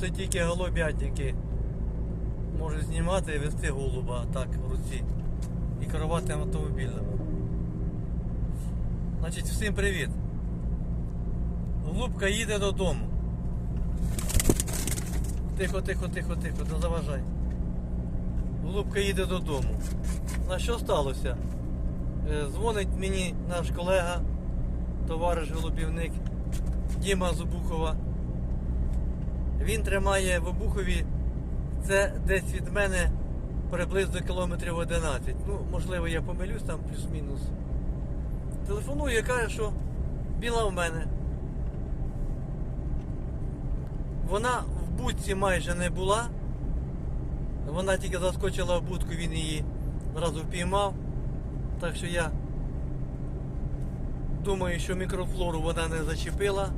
це тільки голубятники можуть знімати і вести голуба так в руці. І керувати автомобілем. Значить, всім привіт. Голубка їде додому. Тихо, тихо, тихо, тихо, не заважай. Голубка їде додому. На що сталося? Е, Дзвонить мені наш колега, товариш голубівник Діма Зубухова. Він тримає в Обухові, це десь від мене приблизно кілометрів 11. Ну, можливо, я помилюсь там плюс-мінус. Телефонує і каже, що біла в мене. Вона в будці майже не була. Вона тільки заскочила в будку, він її одразу впіймав. Так що я думаю, що мікрофлору вона не зачепила.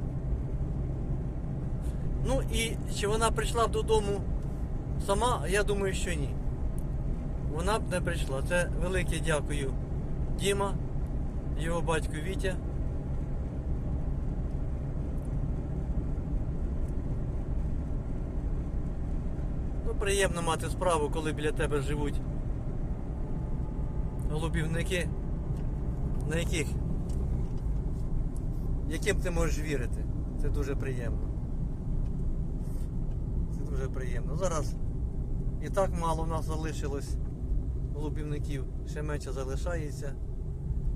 Ну і чи вона прийшла додому сама, я думаю, що ні. Вона б не прийшла. Це велике дякую Діма, його батько Вітя. Ну, приємно мати справу, коли біля тебе живуть голубівники, на яких яким ти можеш вірити. Це дуже приємно. Дуже приємно. Зараз і так мало в нас залишилось голубівників, ще менше залишається,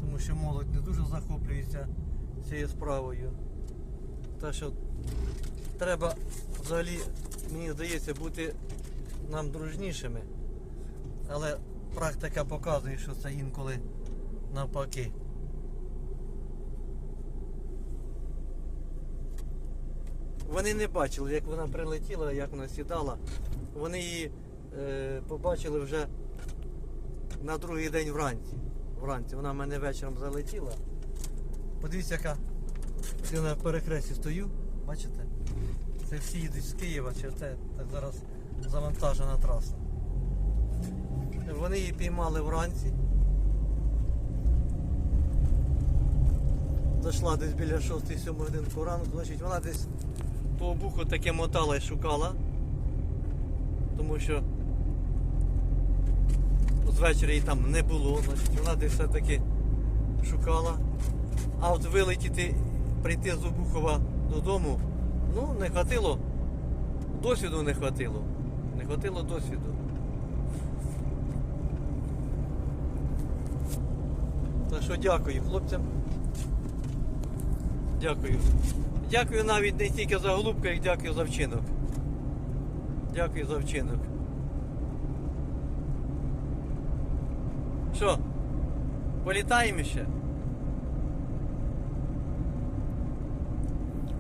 тому що молодь не дуже захоплюється цією справою. Так що треба взагалі, мені здається, бути нам дружнішими. Але практика показує, що це інколи навпаки. Вони не бачили, як вона прилетіла, як вона сідала. Вони її е, побачили вже на другий день вранці. Вранці. Вона в мене вечором залетіла. Подивіться, яка я на перехресті стою, бачите? Це всі їдуть з Києва, через те так зараз завантажена траса. Вони її піймали вранці. Зайшла десь біля 6-7 годинку ранку, значить вона десь по обуху таке мотала і шукала. Тому що з вечора її там не було, значить вона десь все-таки шукала. А от вилетіти, прийти з Обухова додому, ну, не хватило. Досвіду не хватило. Не хватило досвіду. Так що дякую хлопцям. Дякую. Дякую навіть не тільки за голубку, як дякую за вчинок. Дякую за вчинок. Що? Політаємо ще?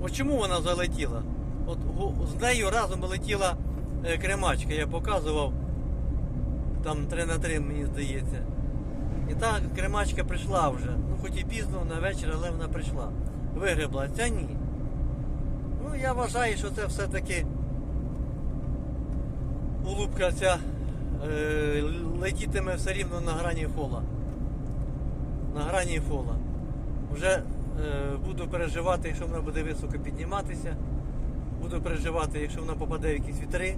От чому вона залетіла? От з нею разом летіла е, кремачка, я показував. Там 3 на 3, мені здається. І та кремачка прийшла вже. Ну хоч і пізно на вечір, але вона прийшла. Вигребла, ця ні. Ну я вважаю, що це все-таки улупка ця е, летітиме все рівно на грані фола. На грані фола. Вже е, буду переживати, якщо вона буде високо підніматися. Буду переживати, якщо вона попаде в якісь вітри.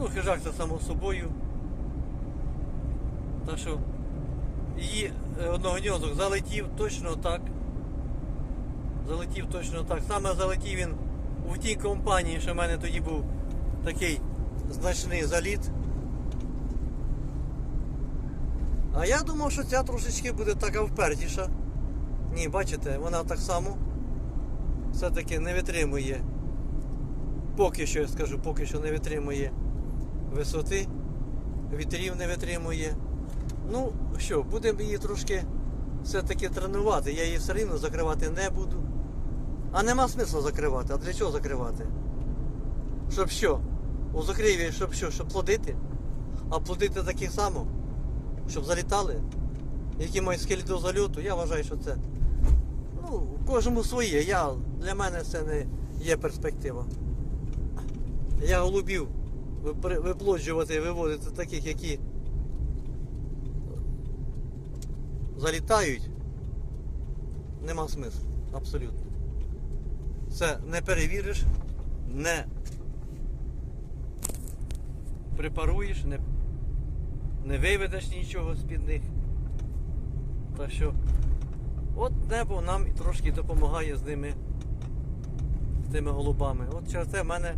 Ну, хижак це само собою. Так що її е, одногньозок залетів точно так. Залетів точно так. Саме залетів він у тій компанії, що в мене тоді був такий значний заліт. А я думав, що ця трошечки буде така впертіша. Ні, бачите, вона так само все-таки не витримує. Поки що я скажу, поки що не витримує висоти, вітрів не витримує. Ну що, будемо її трошки все-таки тренувати. Я її все рівно закривати не буду. А нема смисла закривати. А для чого закривати? Щоб що? У закриві, щоб що? Щоб плодити? А плодити так само? Щоб залітали? Які мають схилі до зальоту, я вважаю, що це. Ну, кожному своє. Я, для мене це не є перспектива. Я голубів виплоджувати, виводити таких, які залітають, нема смислу. Абсолютно. Це не перевіриш, не припаруєш, не, не виведеш нічого з-під них. Так що, от небо нам трошки допомагає з ними, з тими голубами. От через це в мене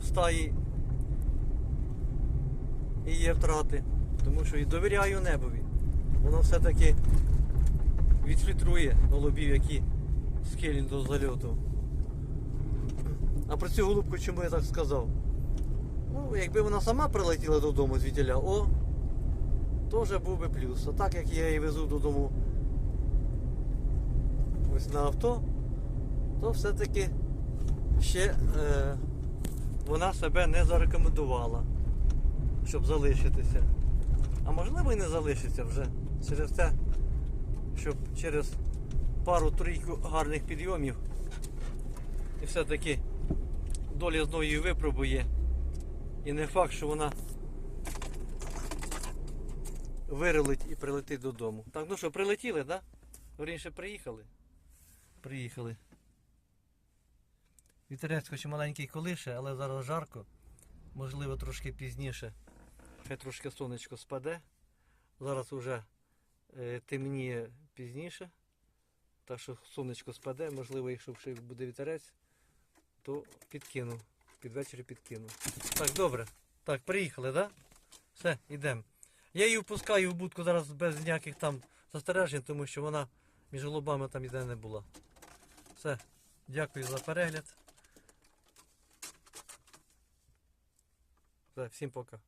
в стаї і є втрати. Тому що і довіряю небові. Воно все-таки відфільтрує голубів, які схильні до зальоту. А про цю голубку чому я так сказав? Ну, якби вона сама прилетіла додому звідтіля, о, вже був би плюс. А так як я її везу додому ось на авто, то все-таки ще е, вона себе не зарекомендувала, щоб залишитися. А можливо і не залишиться вже через те, щоб через пару-трійку гарних підйомів і все-таки знову її випробує. І не факт, що вона вирилить і прилетить додому. Так, ну що, прилетіли, так? Да? Раніше приїхали. Приїхали. Вітерець хоч маленький колише, але зараз жарко. Можливо, трошки пізніше. Хай трошки сонечко спаде. Зараз вже е, темніє пізніше. Так що сонечко спаде, можливо, якщо буде вітерець, то підкину. Під вечір підкину. Так, добре. Так, приїхали, так? Да? Все, йдемо. Я її впускаю в будку зараз без ніяких там застережень, тому що вона між голубами там іде не була. Все, дякую за перегляд. Все, всім пока.